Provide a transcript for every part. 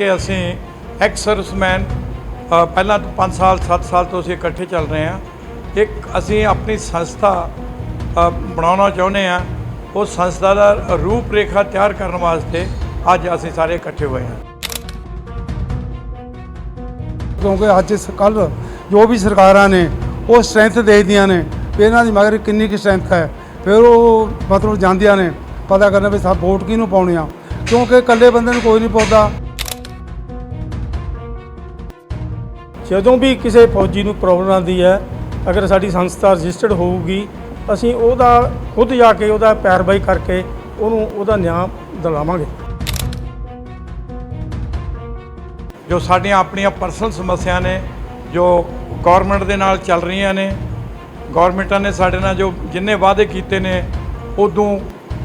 ਕਿ ਅਸੀਂ ex serviceman ਪਹਿਲਾਂ ਤੋਂ 5 ਸਾਲ 7 ਸਾਲ ਤੋਂ ਅਸੀਂ ਇਕੱਠੇ ਚੱਲ ਰਹੇ ਹਾਂ। ਇੱਕ ਅਸੀਂ ਆਪਣੀ ਸੰਸਥਾ ਬਣਾਉਣਾ ਚਾਹੁੰਦੇ ਹਾਂ। ਉਹ ਸੰਸਥਾ ਦਾ ਰੂਪ ਰੇਖਾ ਤਿਆਰ ਕਰਨ ਵਾਸਤੇ ਅੱਜ ਅਸੀਂ ਸਾਰੇ ਇਕੱਠੇ ਹੋਏ ਹਾਂ। ਕਿਉਂਕਿ ਅੱਜ ਕੱਲ ਜੋ ਵੀ ਸਰਕਾਰਾਂ ਨੇ, ਉਹ ਸਟਰੈਂਥ ਦੇਖਦੀਆਂ ਨੇ ਵੀ ਇਹਨਾਂ ਦੀ ਮਗਰ ਕਿੰਨੀ ਕੁ ਸਟਰੈਂਥ ਹੈ। ਫਿਰ ਉਹ ਮਤਲਬ ਜਾਂਦੀਆਂ ਨੇ, ਪਤਾ ਕਰਨਾ ਵੀ ਸਾ ਵੋਟ ਕਿਹਨੂੰ ਪਾਉਣੀ ਆ। ਕਿਉਂਕਿ ਇਕੱਲੇ ਬੰਦੇ ਨੂੰ ਕੋਈ ਨਹੀਂ ਪਾਉਂਦਾ ਜਦੋਂ ਵੀ ਕਿਸੇ ਫੌਜੀ ਨੂੰ ਪ੍ਰੋਬਲਮ ਆਉਂਦੀ ਹੈ, ਅਗਰ ਸਾਡੀ ਸੰਸਥਾ ਰਜਿਸਟਰਡ ਹੋਊਗੀ, ਅਸੀਂ ਉਹਦਾ ਖੁਦ ਜਾ ਕੇ ਉਹਦਾ ਪੈਰਵਾਈ ਕਰਕੇ ਉਹਨੂੰ ਉਹਦਾ ਨਿਆਂ ਦਿਲਾਵਾਂਗੇ। ਜੋ ਸਾਡੀਆਂ ਆਪਣੀਆਂ ਪਰਸਨਲ ਸਮੱਸਿਆ ਨੇ, ਜੋ ਗਵਰਨਮੈਂਟ ਦੇ ਨਾਲ ਚੱਲ ਰਹੀਆਂ ਨੇ ਗਵਰਨਮੈਂਟਾਂ ਨੇ ਸਾਡੇ ਨਾਲ ਜੋ ਜਿੰਨੇ ਵਾਅਦੇ ਕੀਤੇ ਨੇ, ਉਦੋਂ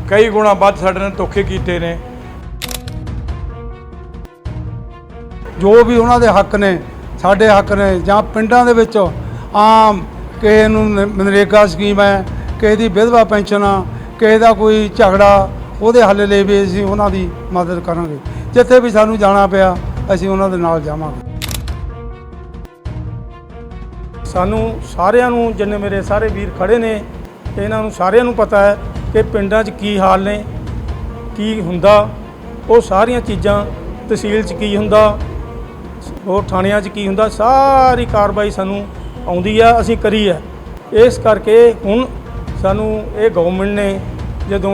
ਕਈ ਗੁਣਾ ਵੱਧ ਸਾਡੇ ਨਾਲ ਧੋਖੇ ਕੀਤੇ ਨੇ। ਜੋ ਵੀ ਉਹਨਾਂ ਦੇ ਹੱਕ ਨੇ ਸਾਡੇ ਹੱਕ ਨੇ ਜਾਂ ਪਿੰਡਾਂ ਦੇ ਵਿੱਚ ਆਮ ਕਿਸੇ ਨੂੰ ਨ- ਮਨਰੇਗਾ ਸਕੀਮ ਹੈ, ਕਿਸੇ ਦੀ ਵਿਧਵਾ ਪੈਨਸ਼ਨ ਆ, ਕਿਸੇ ਦਾ ਕੋਈ ਝਗੜਾ, ਉਹਦੇ ਹੱਲ ਲਈ ਵੀ ਅਸੀਂ ਉਹਨਾਂ ਦੀ ਮਦਦ ਕਰਾਂਗੇ। ਜਿੱਥੇ ਵੀ ਸਾਨੂੰ ਜਾਣਾ ਪਿਆ, ਅਸੀਂ ਉਹਨਾਂ ਦੇ ਨਾਲ ਜਾਵਾਂਗੇ। ਸਾਨੂੰ ਸਾਰਿਆਂ ਨੂੰ, ਜਿੰਨੇ ਮੇਰੇ ਸਾਰੇ ਵੀਰ ਖੜੇ ਨੇ ਇਹਨਾਂ ਨੂੰ ਸਾਰਿਆਂ ਨੂੰ ਪਤਾ ਹੈ ਕਿ ਪਿੰਡਾਂ 'ਚ ਕੀ ਹਾਲ ਨੇ, ਕੀ ਹੁੰਦਾ, ਉਹ ਸਾਰੀਆਂ ਚੀਜ਼ਾਂ ਤਹਿਸੀਲ 'ਚ ਕੀ ਹੁੰਦਾ ਹੋਰ ਥਾਣਿਆਂ 'ਚ ਕੀ ਹੁੰਦਾ? ਸਾਰੀ ਕਾਰਵਾਈ ਸਾਨੂੰ ਆਉਂਦੀ ਆ, ਅਸੀਂ ਕਰੀ ਆ। ਇਸ ਕਰਕੇ ਹੁਣ ਸਾਨੂੰ ਇਹ ਗਵਰਨਮੈਂਟ ਨੇ ਜਦੋਂ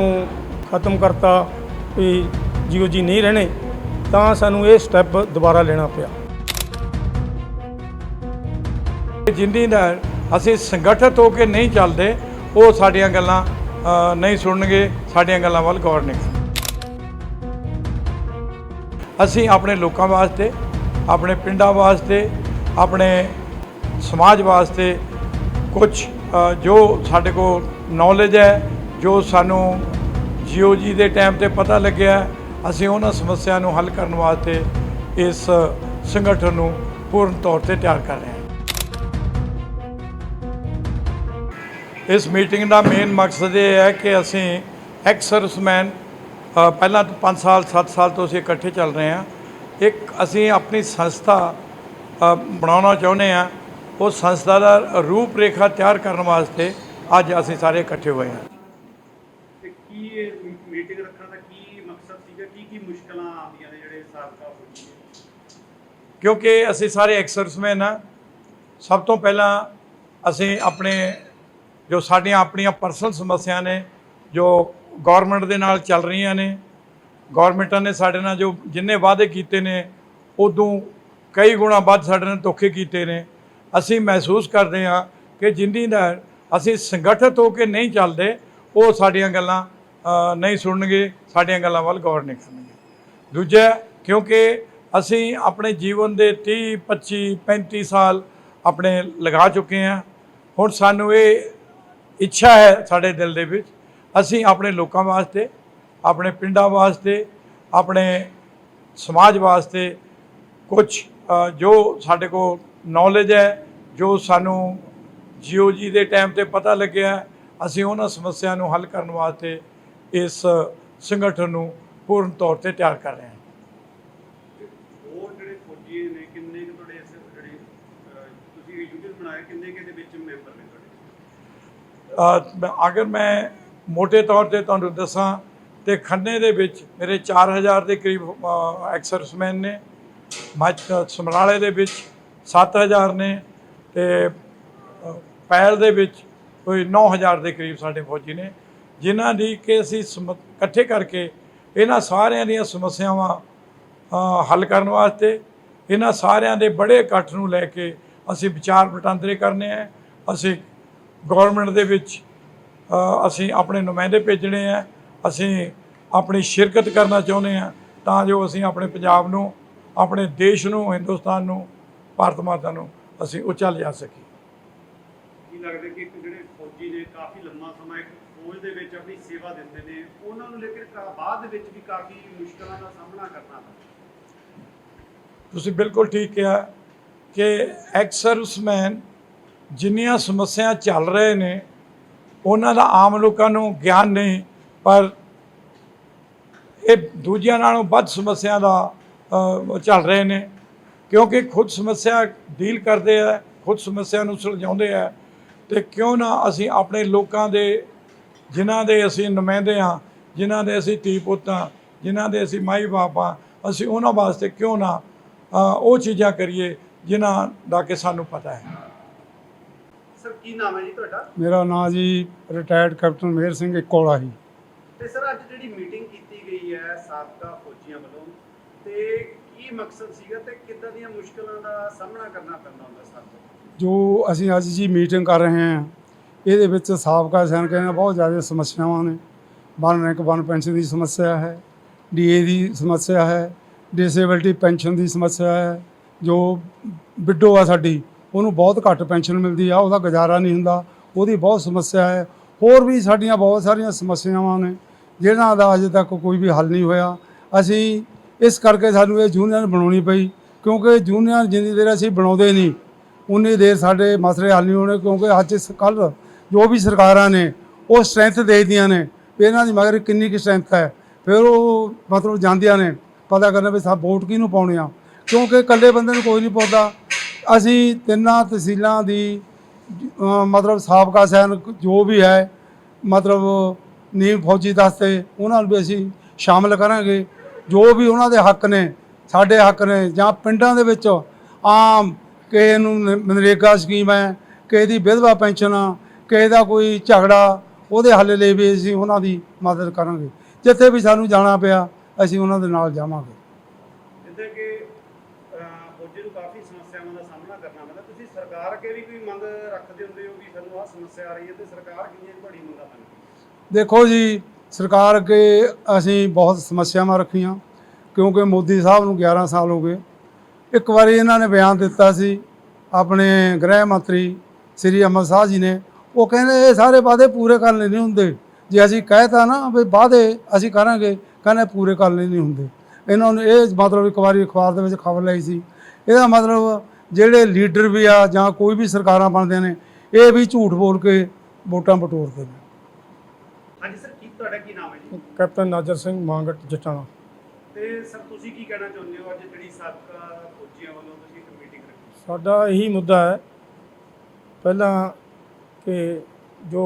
ਖਤਮ ਕਰਤਾ ਵੀ ਜੀਓ ਜੀ ਨਹੀਂ ਰਹਿਣੇ, ਤਾਂ ਸਾਨੂੰ ਇਹ ਸਟੈਪ ਦੁਬਾਰਾ ਲੈਣਾ ਪਿਆ। ਜਿੰਦੀ ਨਾਲ ਅਸੀਂ ਸੰਗਠਿਤ ਹੋ ਕੇ ਨਹੀਂ ਚੱਲਦੇ, ਉਹ ਸਾਡੀਆਂ ਗੱਲਾਂ ਨਹੀਂ ਸੁਣਨਗੇ, ਸਾਡੀਆਂ ਗੱਲਾਂ ਵੱਲ ਗੌਰ ਨਹੀਂ। ਅਸੀਂ ਆਪਣੇ ਲੋਕਾਂ ਵਾਸਤੇ ਆਪਣੇ ਪਿੰਡਾਂ ਵਾਸਤੇ, ਆਪਣੇ ਸਮਾਜ ਵਾਸਤੇ ਕੁਝ ਜੋ ਸਾਡੇ ਕੋਲ ਨੌਲੇਜ ਹੈ, ਜੋ ਸਾਨੂੰ ਜੀਓ ਜੀ ਦੇ ਟਾਈਮ ਤੇ ਪਤਾ ਲੱਗਿਆ, ਅਸੀਂ ਉਹਨਾਂ ਸਮੱਸਿਆ ਨੂੰ ਹੱਲ ਕਰਨ ਵਾਸਤੇ ਇਸ ਸੰਗਠਨ ਨੂੰ ਪੂਰਨ ਤੌਰ ਤੇ ਤਿਆਰ ਕਰ ਰਹੇ ਹਾਂ। ਇਸ ਮੀਟਿੰਗ ਦਾ ਮੇਨ ਮਕਸਦ ਇਹ ਹੈ ਕਿ ਅਸੀਂ ਐਕਸ ਸਰਵਿਸਮੈਨ ਪਹਿਲਾਂ ਤੋਂ 5 ਸਾਲ 7 ਸਾਲ ਤੋਂ ਅਸੀਂ ਇਕੱਠੇ ਚੱਲ ਰਹੇ ਹਾਂ। ਇੱਕ ਅਸੀਂ ਆਪਣੀ ਸੰਸਥਾ ਬਣਾਉਣਾ ਚਾਹੁੰਦੇ ਹਾਂ। ਉਹ ਸੰਸਥਾ ਦਾ ਰੂਪ ਰੇਖਾ ਤਿਆਰ ਕਰਨ ਵਾਸਤੇ ਅੱਜ ਅਸੀਂ ਸਾਰੇ ਇਕੱਠੇ ਹੋਏ ਹਾਂ। ਤੇ ਕੀ ਇਹ ਮੀਟਿੰਗ ਰੱਖਣ ਦਾ ਕੀ ਮਕਸਦ ਸੀਗਾ? ਕੀ ਕੀ ਮੁਸ਼ਕਲਾਂ ਆਉਂਦੀਆਂ ਨੇ ਜਿਹੜੇ ਸਾਬਕਾ ਫੌਜੀ ਨੇ? ਕਿਉਂਕਿ ਅਸੀਂ ਸਾਰੇ ਐਕਸਰਸਮੈਨ ਆ ਸਭ ਤੋਂ ਪਹਿਲਾਂ ਅਸੀਂ ਆਪਣੇ ਜੋ ਸਾਡੀਆਂ ਆਪਣੀਆਂ ਪਰਸਨਲ ਸਮੱਸਿਆ ਨੇ ਜੋ ਗਵਰਨਮੈਂਟ ਦੇ ਨਾਲ ਚੱਲ ਰਹੀਆਂ ਨੇ ਗਵਰਨਮੈਂਟਾਂ ਨੇ ਸਾਡੇ ਨਾਲ ਜੋ ਜਿੰਨੇ ਵਾਅਦੇ ਕੀਤੇ ਨੇ, ਉਦੋਂ ਕਈ ਗੁਣਾ ਵੱਧ ਸਾਡੇ ਨਾਲ ਧੋਖੇ ਕੀਤੇ ਨੇ। ਅਸੀਂ ਮਹਿਸੂਸ ਕਰਦੇ ਹਾਂ ਕਿ ਜਿੰਨੀ ਨਾਲ ਅਸੀਂ ਸੰਗਠਿਤ ਹੋ ਕੇ ਨਹੀਂ ਚੱਲਦੇ, ਉਹ ਸਾਡੀਆਂ ਗੱਲਾਂ ਨਹੀਂ ਸੁਣਨਗੇ, ਸਾਡੀਆਂ ਗੱਲਾਂ ਵੱਲ ਗੌਰ ਨਹੀਂ ਕਰਨਗੇ। ਦੂਜਾ, ਕਿਉਂਕਿ ਅਸੀਂ ਆਪਣੇ ਜੀਵਨ ਦੇ 30 25 35 ਸਾਲ ਆਪਣੇ ਲਗਾ ਚੁੱਕੇ ਹਾਂ। ਹੁਣ ਸਾਨੂੰ ਇਹ ਇੱਛਾ ਹੈ ਸਾਡੇ ਦਿਲ ਦੇ ਵਿੱਚ, ਅਸੀਂ ਆਪਣੇ ਲੋਕਾਂ ਵਾਸਤੇ ਆਪਣੇ ਪਿੰਡਾਂ ਵਾਸਤੇ ਆਪਣੇ ਸਮਾਜ ਵਾਸਤੇ ਕੁਝ ਜੋ ਸਾਡੇ ਕੋਲ ਨੌਲੇਜ ਹੈ ਜੋ ਸਾਨੂੰ ਜੀਓ ਜੀ ਦੇ ਟਾਈਮ ਤੇ ਪਤਾ ਲੱਗਿਆ ਅਸੀਂ ਉਹਨਾਂ ਸਮੱਸਿਆ ਨੂੰ ਹੱਲ ਕਰਨ ਵਾਸਤੇ ਇਸ ਸੰਗਠਨ ਨੂੰ ਪੂਰਨ ਤੌਰ ਤੇ ਤਿਆਰ ਕਰ ਰਹੇ ਹਾਂ। ਅਗਰ ਮੈਂ ਮੋٹے ਤੌਰ ਤੇ ਤੁਹਾਨੂੰ ਦੱਸਾਂ ਤੇ ਖੰਨੇ ਦੇ ਵਿੱਚ ਮੇਰੇ 4000 ਦੇ ਕਰੀਬ ਐਕਸਰਸਮੈਨ ਨੇ ਮੱਝ ਸਮਰਾਲੇ ਦੇ ਵਿੱਚ 7000 ਨੇ ਤੇ ਅ, ਪੈਲ ਦੇ ਵਿੱਚ ਕੋਈ 9000 ਦੇ ਕਰੀਬ ਸਾਡੇ ਫੌਜੀ ਨੇ ਜਿਨ੍ਹਾਂ ਦੀ ਕਿ ਅਸੀਂ ਸਮ- ਇਕੱਠੇ ਕਰਕੇ ਇਹਨਾਂ ਸਾਰਿਆਂ ਦੀਆਂ ਸਮੱਸਿਆਵਾਂ ਹੱਲ ਕਰਨ ਵਾਸਤੇ ਇਹਨਾਂ ਸਾਰਿਆਂ ਦੇ ਬੜੇ ਇਕੱਠ ਨੂੰ ਲੈ ਕੇ ਅਸੀਂ ਵਿਚਾਰ ਵਟਾਂਦਰੇ ਕਰਨੇ ਆ। ਅਸੀਂ ਗਵਰਨਮੈਂਟ ਦੇ ਵਿੱਚ ਅਸੀਂ ਆਪਣੇ ਨੁਮਾਇੰਦੇ ਭੇਜਣੇ ਆ। ਅਸੀਂ ਆਪਣੀ ਸ਼ਿਰਕਤ ਕਰਨਾ ਚਾਹੁੰਦੇ ਆ ਤਾਂ ਜੋ ਅਸੀਂ ਆਪਣੇ ਪੰਜਾਬ ਨੂੰ ਆਪਣੇ ਦੇਸ਼ ਨੂੰ ਹਿੰਦੁਸਤਾਨ ਨੂੰ ਭਾਰਤ ਮਾਤਾ ਨੂੰ ਅਸੀਂ ਉੱਚਾ ਲਿਜਾ ਸਕੀਏ। ਕੀ ਲੱਗਦਾ ਕਿ ਇੱਕ ਜਿਹੜੇ ਫੌਜੀ ਨੇ ਕਾਫੀ ਲੰਮਾ ਸਮਾਂ ਇੱਕ ਫੌਜ ਦੇ ਵਿੱਚ ਆਪਣੀ ਸੇਵਾ ਦਿੰਦੇ ਨੇ ਉਹਨਾਂ ਨੂੰ ਲੇਕਿਨ ਬਾਅਦ ਦੇ ਵਿੱਚ ਵੀ ਕਾਫੀ ਮੁਸ਼ਕਲਾਂ ਦਾ ਸਾਹਮਣਾ ਕਰਨਾ ਪੈਂਦਾ। ਤੁਸੀਂ ਬਿਲਕੁਲ ਠੀਕ ਕਿਹਾ ਕਿ ਐਕਸ ਸਰਵਿਸਮੈਨ ਜਿੰਨੀਆਂ ਸਮੱਸਿਆ ਚੱਲ ਰਹੇ ਨੇ ਉਹਨਾਂ ਦਾ ਆਮ ਲੋਕਾਂ ਨੂੰ ਗਿਆਨ ਨਹੀਂ ਪਰ ਇਹ ਦੂਜਿਆਂ ਨਾਲੋਂ ਵੱਧ ਸਮੱਸਿਆ ਦਾ ਚੱਲ ਰਹੇ ਨੇ। ਕਿਉਂਕਿ ਖੁਦ ਸਮੱਸਿਆ ਡੀਲ ਕਰਦੇ ਆ ਖੁਦ ਸਮੱਸਿਆ ਨੂੰ ਸੁਲਝਾਉਂਦੇ ਆ। ਤੇ ਕਿਉਂ ਨਾ ਅਸੀਂ ਆਪਣੇ ਲੋਕਾਂ ਦੇ ਜਿਨ੍ਹਾਂ ਦੇ ਅਸੀਂ ਨੁਮਾਇੰਦੇ ਹਾਂ ਜਿਨ੍ਹਾਂ ਦੇ ਅਸੀਂ ਧੀ ਪੁੱਤ ਹਾਂ ਜਿਨ੍ਹਾਂ ਦੇ ਅਸੀਂ ਮਾਈ ਬਾਪ ਹਾਂ ਅਸੀਂ ਉਹਨਾਂ ਵਾਸਤੇ ਕਿਉਂ ਨਾ ਉਹ ਚੀਜ਼ਾਂ ਕਰੀਏ ਜਿਨ੍ਹਾਂ ਦਾ ਕਿ ਸਾਨੂੰ ਪਤਾ ਹੈ। ਸਰ ਕੀ ਨਾਮ ਹੈ ਜੀ ਤੁਹਾਡਾ? ਮੇਰਾ ਨਾਂ ਜੀ ਰਿਟਾਇਰਡ ਕੈਪਟਨ ਮੇਹਰ ਸਿੰਘ ਇਕੋਲਾ ਹੀ ਤੇ ਸਰ ਅੱਜ ਜਿਹੜੀ ਮੀਟਿੰਗ ਕੀਤੀ ਗਈ ਹੈ, ਸਾਬਕਾ ਫੌਜੀਆਂ ਵੱਲੋਂ। ਤੇ ਕੀ ਮਕਸਦ ਸੀਗਾ ਤੇ ਕਿੱਦਾਂ ਦੀਆਂ ਮੁਸ਼ਕਲਾਂ ਦਾ ਸਾਹਮਣਾ ਕਰਨਾ ਪੈਂਦਾ ਹੁੰਦਾ ਸਰ? ਜੋ ਅਸੀਂ ਅੱਜ ਜੀ ਮੀਟਿੰਗ ਕਰ ਰਹੇ ਹਾਂ, ਇਹਦੇ ਵਿੱਚ ਸਾਬਕਾ ਸੈਨਿਕਾਂ ਦੀਆਂ ਬਹੁਤ ਜ਼ਿਆਦਾ ਸਮੱਸਿਆਵਾਂ ਨੇ। ਵਨ ਰੈਂਕ ਵਨ ਪੈਨਸ਼ਨ ਦੀ ਸਮੱਸਿਆ ਹੈ ਡੀਏ ਦੀ ਸਮੱਸਿਆ ਹੈ ਡਿਸੇਬਿਲਟੀ ਪੈਨਸ਼ਨ ਦੀ ਸਮੱਸਿਆ ਹੈ। ਜੋ ਵਿਡੋ ਆ ਸਾਡੀ, ਉਹਨੂੰ ਬਹੁਤ ਘੱਟ ਪੈਨਸ਼ਨ ਮਿਲਦੀ ਆ, ਉਹਦਾ ਗੁਜ਼ਾਰਾ ਨਹੀਂ ਹੁੰਦਾ, ਉਹਦੀ ਬਹੁਤ ਸਮੱਸਿਆ ਹੈ। ਹੋਰ ਵੀ ਸਾਡੀਆਂ ਬਹੁਤ ਸਾਰੀਆਂ ਸਮੱਸਿਆਵਾਂ ਨੇ। ਜਿਹਨਾਂ ਦਾ ਅਜੇ ਤੱਕ ਕੋਈ ਵੀ ਹੱਲ ਨਹੀਂ ਹੋਇਆ। ਅਸੀਂ ਇਸ ਕਰਕੇ ਸਾਨੂੰ ਇਹ ਯੂਨੀਅਨ ਬਣਾਉਣੀ ਪਈ, ਕਿਉਂਕਿ ਯੂਨੀਅਨ ਜਿੰਨੀ ਦੇਰ ਅਸੀਂ ਬਣਾਉਂਦੇ ਨਹੀਂ, ਉਨੀ ਦੇਰ ਸਾਡੇ ਮਸਲੇ ਹੱਲ ਨਹੀਂ ਹੋਣੇ, ਕਿਉਂਕਿ ਅੱਜ ਕੱਲ ਜੋ ਵੀ ਸਰਕਾਰਾਂ ਨੇ, ਉਹ ਸਟਰੈਂਥ ਦੇਖਦੀਆਂ ਨੇ ਵੀ ਇਹਨਾਂ ਦੀ ਮਗਰ ਕਿੰਨੀ ਕੁ ਸਟਰੈਂਥ ਹੈ। ਫਿਰ ਉਹ ਮਤਲਬ ਜਾਂਦੀਆਂ ਨੇ, ਪਤਾ ਕਰਨਾ ਵੀ ਸਾ ਵੋਟ ਕਿਹਨੂੰ ਪਾਉਣੇ ਆ। ਕਿਉਂਕਿ ਇਕੱਲੇ ਬੰਦੇ ਨੂੰ ਕੋਈ ਨਹੀਂ ਪਾਉਂਦਾ ਅਸੀਂ ਤਿੰਨਾਂ ਤਹਿਸੀਲਾਂ ਦੀ ਮਤਲਬ ਸਾਬਕਾ ਸੈਨਿਕ ਜੋ ਵੀ ਹੈ, ਮਤਲਬ ਨੀਮ ਫੌਜੀ ਦਸਤੇ ਉਹਨਾਂ ਨੂੰ ਵੀ ਅਸੀਂ ਸ਼ਾਮਲ ਕਰਾਂਗੇ। ਜੋ ਵੀ ਉਹਨਾਂ ਦੇ ਹੱਕ ਨੇ, ਸਾਡੇ ਹੱਕ ਨੇ, ਜਾਂ ਪਿੰਡਾਂ ਦੇ ਵਿੱਚ ਆਮ ਕਿਸੇ ਨੂੰ ਨ- ਮਨਰੇਗਾ ਸਕੀਮ ਹੈ, ਕਿਸੇ ਦੀ ਵਿਧਵਾ ਪੈਨਸ਼ਨ ਆ, ਕਿਸੇ ਦਾ ਕੋਈ ਝਗੜਾ, ਉਹਦੇ ਹੱਲ ਲਈ ਵੀ ਅਸੀਂ ਉਹਨਾਂ ਦੀ ਮਦਦ ਕਰਾਂਗੇ। ਜਿੱਥੇ ਵੀ ਸਾਨੂੰ ਜਾਣਾ ਪਿਆ, ਅਸੀਂ ਉਹਨਾਂ ਦੇ ਨਾਲ ਜਾਵਾਂਗੇ। ਜਿੱਦਾਂ ਕਿ ਫੌਜੀ ਨੂੰ ਕਾਫੀ ਸਮੱਸਿਆਵਾਂ ਦਾ ਸਾਹਮਣਾ ਕਰਨਾ ਪੈਂਦਾ। ਤੁਸੀਂ ਸਰਕਾਰ ਅੱਗੇ ਵੀ ਕੋਈ ਮੰਗ ਰੱਖਦੇ ਹੁੰਦੇ ਹੋ ਵੀ ਸਾਨੂੰ ਆਹ ਸਮੱਸਿਆ ਆ ਰਹੀ ਹੈ ਤੇ ਸਰਕਾਰ ਕਿੰਨੀਆਂ ਕੁ ਮੰਗਾਂ ਮੰਨਦੀ ਦੇਖੋ ਜੀ, ਸਰਕਾਰ ਅੱਗੇ ਅਸੀਂ ਬਹੁਤ ਸਮੱਸਿਆਵਾਂ ਰੱਖੀਆਂ, ਕਿਉਂਕਿ ਮੋਦੀ ਸਾਹਿਬ ਨੂੰ 11 ਸਾਲ ਹੋ ਗਏ। ਇੱਕ ਵਾਰੀ ਇਹਨਾਂ ਨੇ ਬਿਆਨ ਦਿੱਤਾ ਸੀ, ਆਪਣੇ ਗ੍ਰਹਿ ਮੰਤਰੀ ਸ੍ਰੀ ਅਮਰ ਸ਼ਾਹ ਜੀ ਨੇ। ਉਹ ਕਹਿੰਦੇ, ਇਹ ਸਾਰੇ ਵਾਅਦੇ ਪੂਰੇ ਕਰਨੇ ਨਹੀਂ ਹੁੰਦੇ। ਜੇ ਅਸੀਂ ਕਹਿਤਾ ਨਾ ਵੀ ਵਾਅਦੇ ਅਸੀਂ ਕਰਾਂਗੇ, ਕਹਿੰਦੇ ਪੂਰੇ ਕਰਨੇ ਨਹੀਂ ਹੁੰਦੇ। ਇਹਨਾਂ ਨੂੰ ਇਹ ਮਤਲਬ ਇੱਕ ਵਾਰੀ ਅਖਬਾਰ ਦੇ ਵਿੱਚ ਖਬਰ ਲਈ ਸੀ। ਇਹਦਾ ਮਤਲਬ ਜਿਹੜੇ ਲੀਡਰ ਵੀ ਆ ਜਾਂ ਕੋਈ ਵੀ ਸਰਕਾਰਾਂ ਬਣਦੇ ਨੇ, ਇਹ ਵੀ ਝੂਠ ਬੋਲ ਕੇ ਵੋਟਾਂ ਬਟੋਰਦੇ ਨੇ। ਹਾਂਜੀ ਸਰ ਕੀ ਤੁਹਾਡਾ ਕੀ ਨਾਮ ਹੈ ਜੀ? ਕੈਪਟਨ ਨਾਜਰ ਸਿੰਘ ਮਾਂਗਟ ਜਟਾਣਾ। ਤੇ ਸਰ ਤੁਸੀਂ ਕੀ ਕਹਿਣਾ ਚਾਹੁੰਦੇ ਹੋ ਅੱਜ ਜਿਹੜੀ ਸਾਬਕਾ ਫੌਜੀਆਂ ਵੱਲੋਂ ਤੁਸੀਂ ਇੱਕ ਮੀਟਿੰਗ ਰੱਖੀ? ਸਾਡਾ ਇਹੀ ਮੁੱਦਾ ਹੈ ਪਹਿਲਾਂ ਕਿ ਜੋ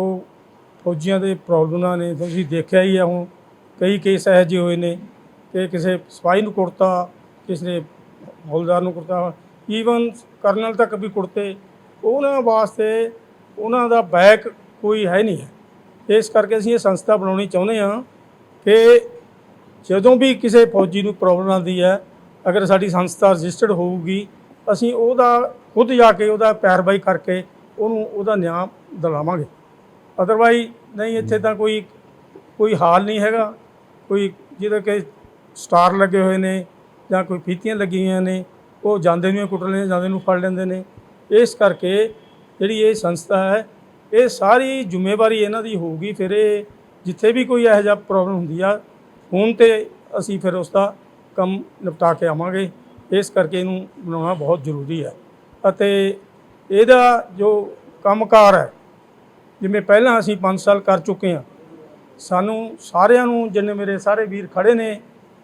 ਫੌਜੀਆਂ ਦੇ ਪ੍ਰੋਬਲਮਾਂ ਨੇ ਤੁਸੀਂ ਦੇਖਿਆ ਹੀ ਆ ਹੁਣ ਕਈ ਕੇਸ ਇਹੋ ਜਿਹੇ ਹੋਏ ਨੇ ਕਿ ਕਿਸੇ ਸਿਪਾਹੀ ਨੂੰ ਕੁੜਤਾ ਕਿਸੇ ਨੇ ਹੌਲਦਾਰ ਨੂੰ ਕੁੜਤਾ ਈਵਨ ਕਰਨਲ ਤੱਕ ਵੀ ਕੁੜਤੇ ਉਹਨਾਂ ਵਾਸਤੇ ਉਹਨਾਂ ਦਾ ਬੈਕ ਕੋਈ ਹੈ ਨਹੀਂ ਹੈ। ਇਸ ਕਰਕੇ ਅਸੀਂ ਇਹ ਸੰਸਥਾ ਬਣਾਉਣੀ ਚਾਹੁੰਦੇ ਹਾਂ ਕਿ ਜਦੋਂ ਵੀ ਕਿਸੇ ਫੌਜੀ ਨੂੰ ਪ੍ਰੋਬਲਮ ਆਉਂਦੀ ਹੈ, ਅਗਰ ਸਾਡੀ ਸੰਸਥਾ ਰਜਿਸਟਰਡ ਹੋਊਗੀ, ਅਸੀਂ ਉਹਦਾ ਖੁਦ ਜਾ ਕੇ ਉਹਦਾ ਪੈਰਵਾਈ ਕਰਕੇ ਉਹਨੂੰ ਉਹਦਾ ਨਿਆਂ ਦਿਲਾਵਾਂਗੇ। ਅਦਰਵਾਈ ਨਹੀਂ, ਇੱਥੇ ਤਾਂ ਕੋਈ ਕੋਈ ਹਾਲ ਨਹੀਂ ਹੈਗਾ। ਕੋਈ ਜਿਹਦੇ ਕਿ ਸਟਾਰ ਲੱਗੇ ਹੋਏ ਨੇ ਜਾਂ ਕੋਈ ਫੀਤੀਆਂ ਲੱਗੀਆਂ ਨੇ, ਉਹ ਜਾਂਦੇ ਨੂੰ ਕੁੱਟ ਲੈਂਦੇ ਜਾਂਦੇ ਨੂੰ ਫੜ ਲੈਂਦੇ ਨੇ। ਇਸ ਕਰਕੇ ਜਿਹੜੀ ਇਹ ਸੰਸਥਾ ਹੈ ਇਹ ਸਾਰੀ ਜ਼ਿੰਮੇਵਾਰੀ ਇਹਨਾਂ ਦੀ ਹੋਊਗੀ, ਫਿਰ ਇਹ ਜਿੱਥੇ ਵੀ ਕੋਈ ਇਹੋ ਜਿਹਾ ਪ੍ਰੋਬਲਮ ਹੁੰਦੀ ਆ, ਫੋਨ ਤੇ ਅਸੀਂ ਫਿਰ ਉਸ ਦਾ ਕੰਮ ਨਿਪਟਾ ਕੇ ਆਵਾਂਗੇ। ਇਸ ਕਰਕੇ ਇਹਨੂੰ ਬਣਾਉਣਾ ਬਹੁਤ ਜ਼ਰੂਰੀ ਹੈ। ਅਤੇ ਇਹਦਾ ਜੋ ਕੰਮਕਾਰ ਹੈ, ਜਿਵੇਂ ਪਹਿਲਾਂ ਅਸੀਂ 5 ਸਾਲ ਕਰ ਚੁੱਕੇ ਹਾਂ, ਸਾਨੂੰ ਸਾਰਿਆਂ ਨੂੰ, ਜਿੰਨੇ ਮੇਰੇ ਸਾਰੇ ਵੀਰ ਖੜੇ ਨੇ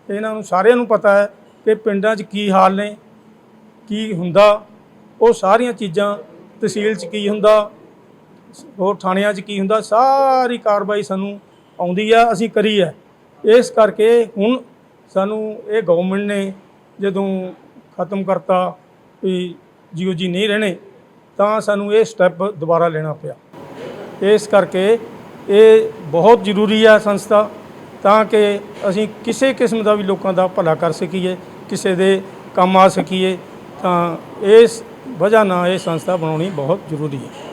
ਇਹਨਾਂ ਨੂੰ ਸਾਰਿਆਂ ਨੂੰ ਪਤਾ ਹੈ ਕਿ ਪਿੰਡਾਂ 'ਚ ਕੀ ਹਾਲ ਨੇ, ਕੀ ਹੁੰਦਾ, ਉਹ ਸਾਰੀਆਂ ਚੀਜ਼ਾਂ ਤਹਿਸੀਲ 'ਚ ਕੀ ਹੁੰਦਾ ਹੋਰ ਥਾਣਿਆਂ 'ਚ ਕੀ ਹੁੰਦਾ, ਸਾਰੀ ਕਾਰਵਾਈ ਸਾਨੂੰ ਆਉਂਦੀ ਆ, ਅਸੀਂ ਕਰੀ ਹੈ ਇਸ ਕਰਕੇ ਹੁਣ ਸਾਨੂੰ ਇਹ ਗਵਰਨਮੈਂਟ ਨੇ ਜਦੋਂ ਖਤਮ ਕਰਤਾ ਵੀ ਜੀਓ ਜੀ ਨਹੀਂ ਰਹਿਣੇ, ਤਾਂ ਸਾਨੂੰ ਇਹ ਸਟੈਪ ਦੁਬਾਰਾ ਲੈਣਾ ਪਿਆ। ਇਸ ਕਰਕੇ ਇਹ ਬਹੁਤ ਜ਼ਰੂਰੀ ਹੈ ਸੰਸਥਾ, ਤਾਂ ਕਿ ਅਸੀਂ ਕਿਸੇ ਕਿਸਮ ਦਾ ਵੀ ਲੋਕਾਂ ਦਾ ਭਲਾ ਕਰ ਸਕੀਏ, ਕਿਸੇ ਦੇ ਕੰਮ ਆ ਸਕੀਏ, ਤਾਂ ਇਸ ਵਜ੍ਹਾ ਨਾਲ ਇਹ ਸੰਸਥਾ ਬਣਾਉਣੀ ਬਹੁਤ ਜ਼ਰੂਰੀ ਹੈ।